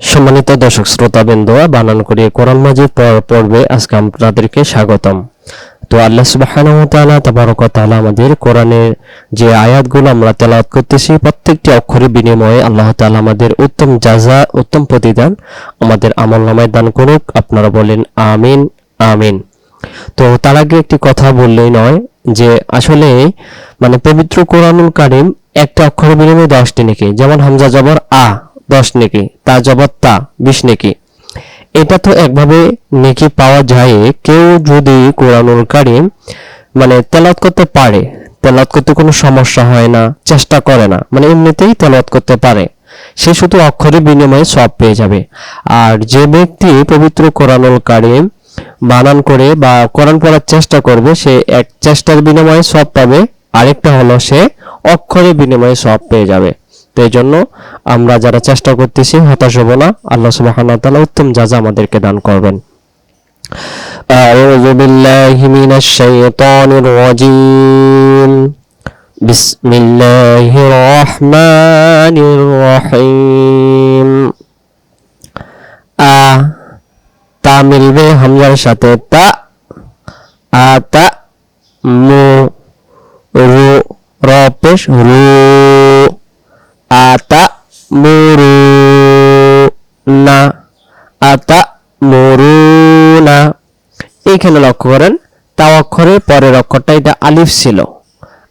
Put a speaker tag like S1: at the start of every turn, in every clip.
S1: সম্মানিত দর্শক শ্রোতাবৃন্দ, বানান করিয়ে কোরআন মাজিদ পর্বে আজকে আপনাদেরকে স্বাগতম। তো আল্লাহ সুবহানাহু ওয়া তাআলা তাবারক ওয়া আমাদের কোরআনের যে আয়াতগুলো আমরা তেলাওয়াত করতেছি, প্রত্যেকটি অক্ষরের বিনিময়ে আল্লাহ তাআলা আমাদের উত্তম জাযা উত্তম প্রতিদান আমাদের আমলনামায় দান করুক। আপনারা বলেন, আমিন আমিন। তো তার আগে একটি কথা বললেই নয় যে, আসলে মানে পবিত্র কোরআনুল কারিম একটা অক্ষরের বিনিময়ে দশটি নাকি? যেমন হামজা জবর আ। দশ নেকি তা জবর তা, বিশ নেকি। এটা তো একভাবে নেকি পাওয়া যায়। কেউ যদি কোরআনুল কারিম মানে তেলাওয়াত করতে পারে তেলাত করতে কোনো সমস্যা হয় না, চেষ্টা করে না মানে এমনিতেই তেলাওয়াত করতে পারে, সে শুধু অক্ষরের বিনিময়ে সব পেয়ে যাবে। আর যে ব্যক্তি পবিত্র কোরআনুল কারিম বানান করে বা কোরআন পড়ার চেষ্টা করবে, সে এক চেষ্টার বিনিময়ে সব পাবে, আরেকটা হলো সে অক্ষরের বিনিময়ে সব পেয়ে যাবে। তো এই জন্য আমরা যারা চেষ্টা করতেছি হতাশ হব না আল্লাহ সুবহানাহু ওয়া তাআলা উত্তম জাযা আমাদেরকে দান করবেন أعوذ بالله من الشيطان الرجيم بسم الله الرحمن الرحيم আ তা মিলবে হামজার সাথে তা আতা মু রু র পেশ রু এইখানে লক্ষ্য করেন তা অক্ষরের পরের অক্ষরটা এটা আলিফ ছিল।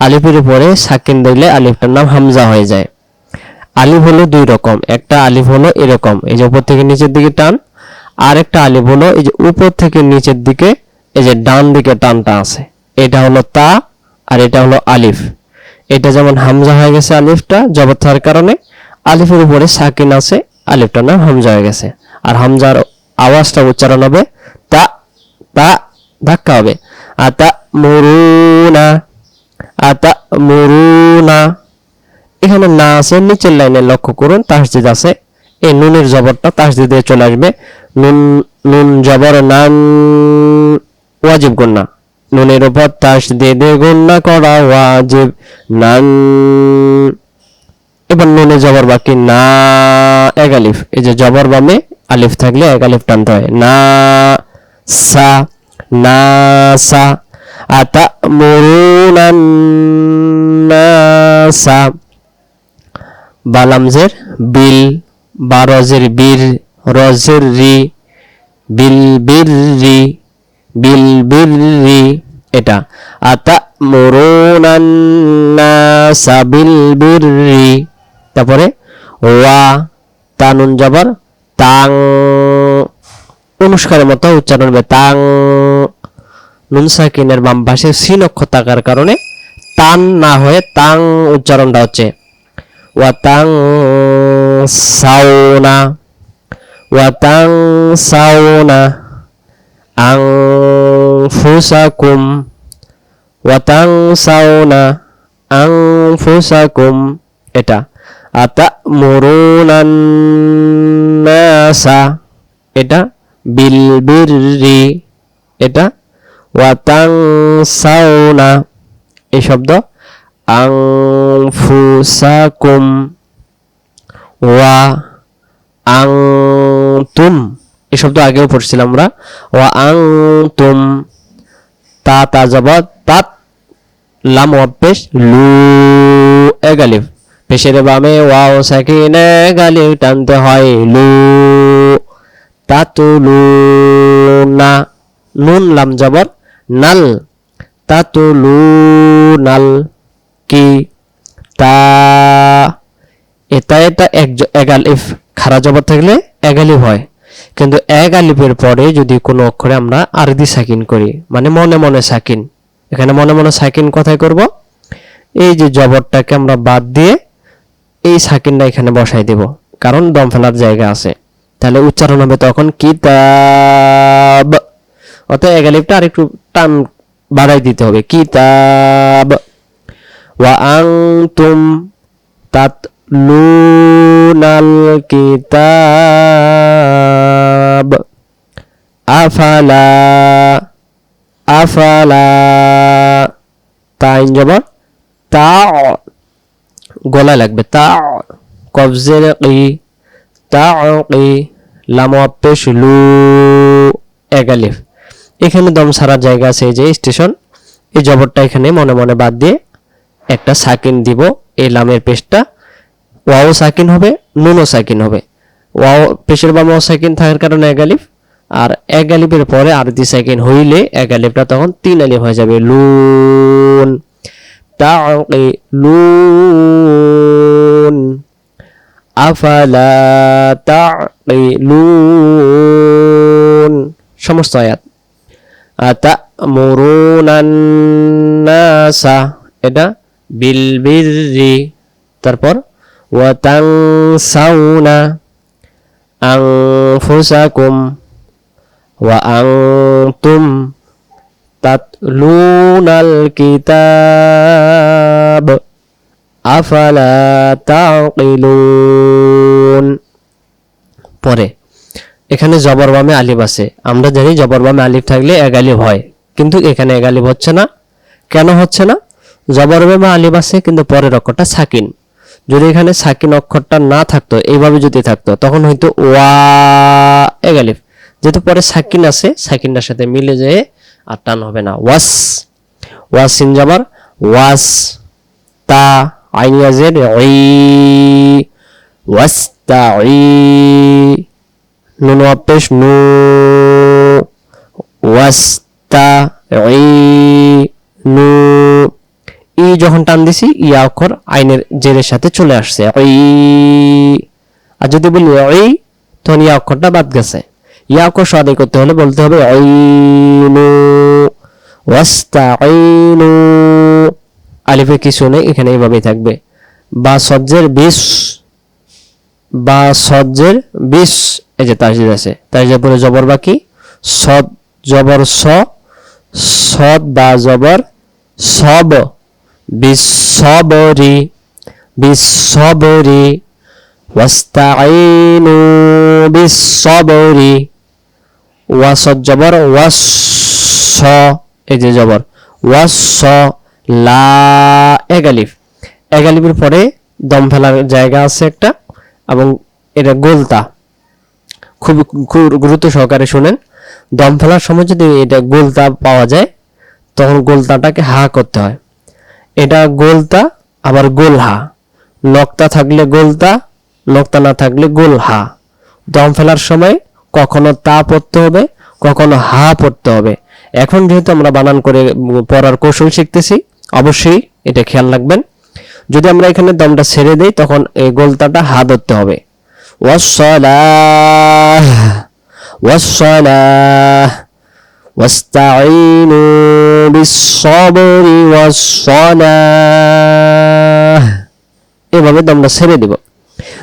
S1: আলিফের উপরে সাকিন দিলে আলিফটার নাম হামজা হয়ে যায়। আলিফ হলো দুই রকম, একটা আলিফ হলো এরকম, এই যে উপর থেকে নিচের দিকে টান আর একটা আলিফ হলো এই যে উপর থেকে নিচের দিকে, এই যে ডান দিকে টানটা আছে। এটা হলো তা আর এটা হলো আলিফ। এটা যেমন হামজা হয়ে গেছে আলিফটা জবর কারণে, আলিফের উপরে সাকিন আছে, আলিফটার নাম হামজা হয়ে গেছে। আর হামজার আওয়াজটা উচ্চারণ হবে তা তা ধাক্কা হবে। আতা মুরুনা আতা মুরুনা এখানে না আছে, নিচের লাইনে লক্ষ্য করুন, তাসদিদ আছে। এই নুনের জবরটা তাসদিদে চলে আসবে। নুন নুন জবর নান ওয়াজিব গুন্না নুনের উপর তাসদিদে গুন্না করা ওয়াজিব। নান, এবার নুনে জবর বাকি না, এক আলিফ। এই যে জবর বামে আলিফ থাকলে এক আলিফ টানতে হয়। না সা না সা আতা বালামজের বিল বা রজের বীর রজের রি বিল বীর রি বিল বীর রি এটা আতা মুরুনান্নাসা বিল বীর রি তারপরে, ওয়া, তানুন জবর, তাং। অনুষ্কারের মতো উচ্চারণ হবে তাং। নুন সাকিনের বাম পাশে সিন অক্ষর থাকার কারণে তান না হয়ে তাং উচ্চারণটা হচ্ছে। ওয়াতাং সাউনা ওয়াতাং সাউনা আং ফুসাকুম ওয়াতাং সাউনা আং ফুসাকুম এটা। আতা মুরুনান্নাসা এটা বিল বিররি এটা ওয়াতাং সাউনা এই শব্দ। আংফুসাকুম, ওয়া আংতুম, এই শব্দ আগেও পড়ছিলাম আমরা। ওয়া আংতুম, তা তা জবর তাত, লাম অভ্যেস লু এগালিফ পেশের বামে ওয়াও, সাকিন এগালিফ টানতে হয়, লু তাতুলু না নুন, লাম, জবর, নাল। তাতুলু নাল কি? তা, এটা এটা এক এক আলিফ। খারা জবর থাকলে এক আলিফ হয়। কিন্তু এক আলিফের পরে যদি কোনো অক্ষরে আমরা আরদি সাকিন করি মানে মনে মনে সাকিন। এখানে মনে মনে সাকিন কথাই করব? এই যে জবরটাকে আমরা বাদ দিয়ে এই সাকিনটা এখানে বসাই দেব, কারণ দম ফেলার জায়গা আছে। তাহলে উচ্চারণ হবে তখন কিতাব। অতএব এক আলিফটা আরেকটু টান বাড়াই দিতে হবে। কিতাব। ওয়া আনতুম তাতলুনাল কিতাব। আফালা। আফালা। তাইন জবর তা। গলায় লাগবে। তা। কবজের কি তাকি লাম লু এগালিফ এখানে দম সারা জায়গা আছে যে স্টেশন। এই জবরটা এখানে মনে মনে বাদ দিয়ে একটা সাকিন দিব, এই লামের পেশটা ওয়াও সাকিন হবে, নুনও সাকিন হবে। ওয়াও পেশের বামে সাকিন থাকার কারণে এগালিফ আর এক আলিফের পরে আরতি সেকেন্ড হইলে এক আলিফটা তখন তিন আলিফ হয়ে যাবে। লুন। তাকিলুন afala ta'qilun? Syamus ayat. Ata murunan nasa? Eda bil birri. Terpor? Watang sauna anfusakum. Wa antum tatlunal kitab. আফালা তাকিলুন? পরে, এখানে জবর বামে আলিফ আছে। আমরা জানি জবর বামে আলিফ থাকলে এক আলিফ হয়, কিন্তু এখানে এক আলিফ হচ্ছে না। কেন হচ্ছে না? জবর বামে আলিফ আছে, কিন্তু পরের অক্ষরটা সাকিন। যদি এখানে সাকিন অক্ষরটা না থাকতো, এইভাবে যদি থাকতো, তখন হয়তো ওয়া এক আলিফ। যেহেতু পরে সাকিন আছে, সাকিনটার সাথে মিলে যেয়ে আর টান হবে না। ওয়াস, ওয়াসিন জবর, ওয়াস, তা আইন ইয়াজের ওই ওয়াস তা ওই নুন অপেশ নু ওয়াস তা ওই নু ই যখন টান দিছি ইয়া অক্ষর আইনের জেরের সাথে চলে আসছে ওই আর যদি বলি ওই তখন ইয়া অক্ষরটা বাদ গেছে। ইয়াকে সদাই করতে হলে বলতে হবে আইনু ওয়াস্তাইনু আলিফে কিছু নেই, এখানে এইভাবেই থাকবে। বা সজ্জের বিশ বা সজ্জের বিশ এই যে তাজিদ আছে তাজিদের পরে জবর বাকি সদ জবর স সদ বা জবর সব বিশ্ববরি বিশ্ববরি ওয়াস্তাইনু বিশ্ববরি ওয়াসদ জবর, ওয়াস এই যে জবর, ওয়াস লা এগালিফ। এগালিফের পরে দম ফেলার জায়গা আছে একটা এবং এটা গোলতা। খুব গুরুত্ব সহকারে শুনেন। দম ফেলার সময় যদি এটা গোলতা পাওয়া যায়, তখন গোলতাটাকে হা করতে হয়। এটা গোলতা, আবার গোল হা। নক্তা থাকলে গোলতা, নক্তা না থাকলে গোল হা। দম ফেলার সময় কখনো তা পড়তে হবে, কখনো হা পড়তে হবে। এখন যেহেতু আমরা বানান করে পড়ার কৌশল শিখতেছি অবশ্যই এটা খেয়াল রাখবেন। যদি আমরা এখানে দমটা ছেড়ে দেই, তখন এই গোলতাটা হা ধরতে হবে। ওয়াসসালাহ ওয়াসসালাহ ওয়াস্তাইনু বিসসাবরি ওয়াসসালাহ। এভাবে দমটা ছেড়ে দিব।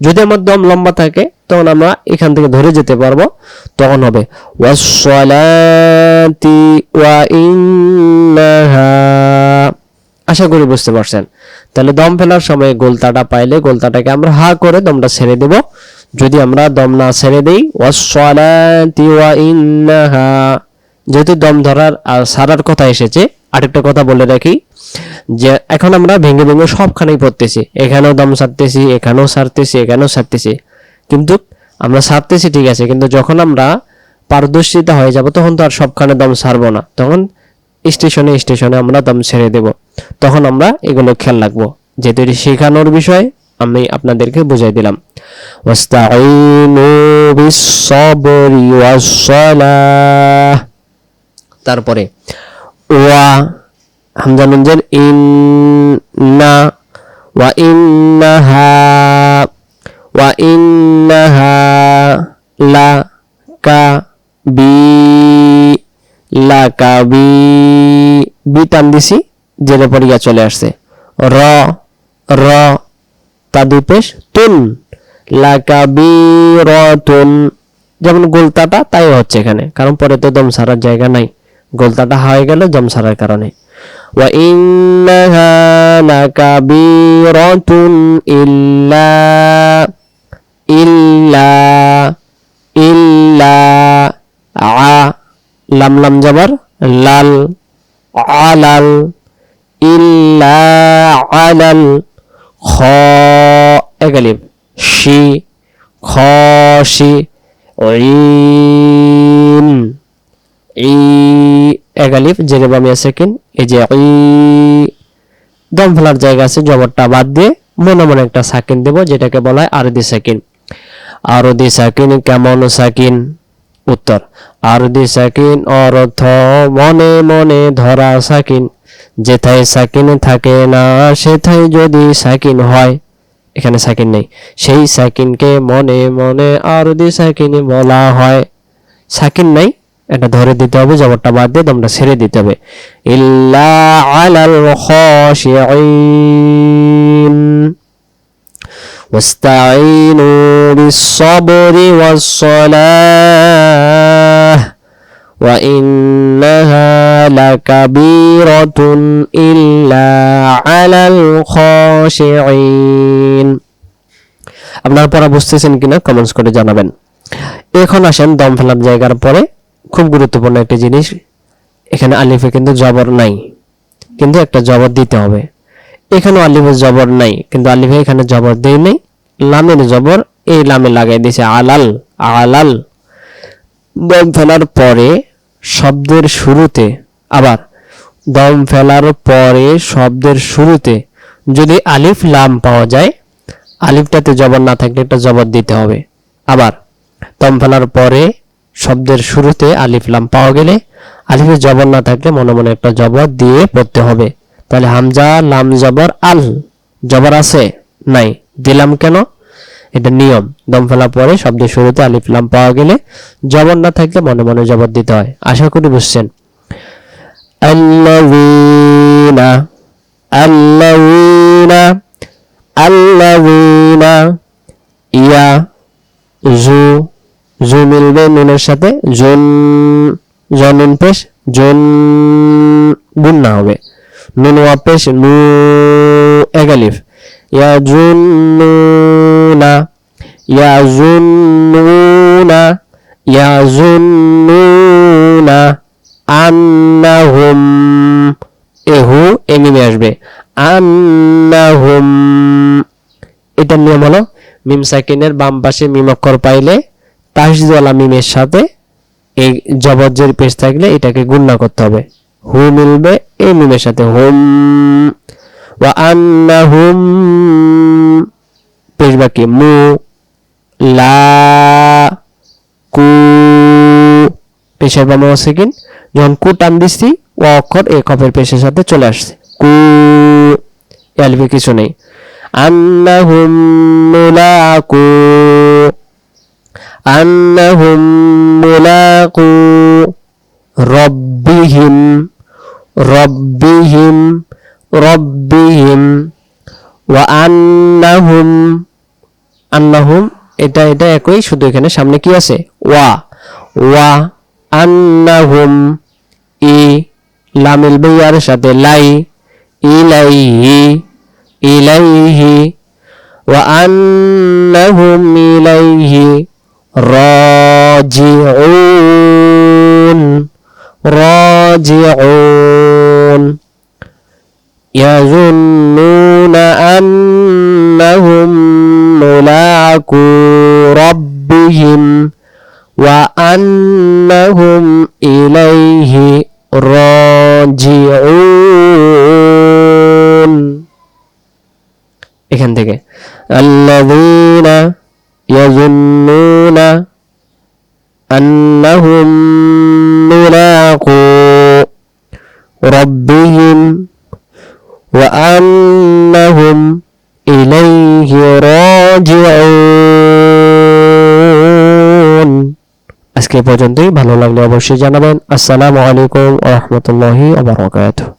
S1: যদি আমার দম লম্বা থাকে, তখন আমরা এখান থেকে ধরে যেতে পারব, তখন হবে ওয়াসসালাতি ওয়া ইন্নাহা। আশা করি বুঝতে পারছেন। তাহলে দম ফেলার সময় গোলতাটা পাইলে গোলতাটাকে আমরা হা করে দমটা ছেড়ে দেব। যদি আমরা দম না ছেড়ে দিই যেহেতু দম ধরার আর সারার কথা এসেছে, আরেকটা কথা বলে রাখি, যে এখন আমরা ভেঙে ভেঙে সবখানেই পড়তেছি। এখানেও দম সারতেছি এখানেও সারতেছি এখানেও সারতেছি কিন্তু আমরা সারতেছি ঠিক আছে, কিন্তু যখন আমরা পারদর্শিতা হয়ে যাব, তখন তো আর সবখানে দম সারবো না। তখন স্টেশনে স্টেশনে আমরা দম ছেড়ে দেব। তখন আমরা এগুলো খেয়াল রাখব। যেহেতু এটি শেখানোর বিষয়, আমি আপনাদেরকে বুঝাই দিলাম। তারপরে, ওয়া হামজা নুনজের ইন না ওয়া ইন্নাহা ওয়া ইন্নাহা লা কা বি লাকাবি বি টান দিছি জেরে পরিয়া চলে আসছে। র র তাদু পেশ, তুন। লাকাবি, র, তুন। যেমন গোলতাটা, তাই হচ্ছে এখানে। কারণ পরে তো দম সারার জায়গা নাই। গোলতাটা হয়ে গেল দম সারার কারণে। ওয়া ইন্নাহা লাকাবিরাতুন ইল্লা ইল্লা ইল্লা আ। লাম লাম জবর লাল, আলাল, ইল্লা আলাল, খ এগালিব শি খসি ইন ই এগালিফ জেরে বামিয়া সেকেন্ড এই যে ই, দম ফেলার জায়গা আছে, জবরটা বাদ দিয়ে মনে মনে একটা সাকিন দেব, যেটাকে বলা হয় আরদি সাকিন। আরদি সাকিন কেমন সাকিন? উত্তর আরদি সাকিন অর্থ মনে মনে ধরা সাকিন। যেথায় সাকিন থাকে না, সেথায় যদি সাকিন হয় এখানে সাকিন নেই। সেই সাকিনকে মনে মনে আরদি সাকিন বলা হয়। সাকিন নাই? এটা ধরে দিতে হবে জবরটা বাদ দিয়ে দমটা ছেড়ে দিতে হবে। ইল্লা আলাল খাশিঈন। واستعينوا بالصبر والصلاة وإنها لكبيرة إلا على الخاشعين আপনারা পড়া বুঝতেছেন কিনা কমেন্টস করে জানাবেন এখন আসেন দম ফেলার জায়গার পরে খুব গুরুত্বপূর্ণ একটা জিনিস এখানে আলিফে কিন্তু জবর নাই কিন্তু একটা জবর দিতে হবে এখানেও আলিফের জবর নাই, কিন্তু আলিফে এখানে জবর দেই নাই। লামের জবর এই লামে লাগাই দিয়েছে, আলাল আলাল। দম ফেলার পরে শব্দের শুরুতে, আবার দম ফেলার পরে শব্দের শুরুতে যদি আলিফ লাম পাওয়া যায়, আলিফটাতে জবর না থাকলে একটা জবর দিতে হবে। আবার দম ফেলার পরে শব্দের শুরুতে আলিফ লাম পাওয়া গেলে, আলিফের জবর না থাকলে মনে মনে একটা জবর দিয়ে পড়তে হবে। তাহলে হামজা, লাম জবর, আল জবর আছে? নাই। দিলাম কেন? এটা নিয়ম। দম ফেলা পরে শব্দের শুরুতে আলিফ, লাম পাওয়া গেলে জবর না থাকলে মনে মনে জবর দিতে হয়। আশা করি বুঝছেন। আল্লাযীনা আল্লাযীনা ইয়া, জু জু মিলবে নুনের সাথে। জুন জনুন পেশ, জুন গুণ না হবে। নুন ওয়া পেশ নু এগালিফ। ইয়া জুন্নুনা ইয়া জুন্নুনা ইয়া জুন্নুনা আন্নাহুম এহু এমিমে আসবে। আন্নাহুম। এটার নিয়ম হলো, মিম সাকিনের বাম পাশে মিম অক্ষর পাইলে তাহজিদওয়ালা মিমের সাথে এই জবজ্জের পেশ থাকলে এটাকে গুণনা করতে হবে। হু মিলবে এই মিমের সাথে হোম ওয়া আন্নাহুম পেশ বাকি মু, লা, কু, পেশের বাম সেকেন্ড, যখন কু টান দিচ্ছি ও অক্ষর এ কপের পেশের সাথে চলে আসছে। কু, এ আলিফে কিছু নেই। আন্নাহুম মুলাকু আন্নাহুম মুলাকু রব্বিহিম রব্বিহিম রব্বিহিম, ওয়া আন্নাহুম আন্নাহুম, এটা এটা একই, শুধু এখানে সামনে কি আছে? ওয়া ওয়া আন্নাহুম, ই, লামিল বেয়ার সাথে লাই, ইলাইহি ইলাইহি, ওয়া আন্নাহুম ইলাইহি রাজিউন। রাজিউন يظنون أنهم ملاقو ربهم وأنهم إليه راجعون এখান থেকে الذين يظنون أنهم ملاقو ربهم وأنهم إليه راجعون আজকে এই পর্যন্তই ভালো লাগলে অবশ্যই জানাবেন আসসালামু আলাইকুম ওয়া রাহমাতুল্লাহি ওয়া বারাকাতুহু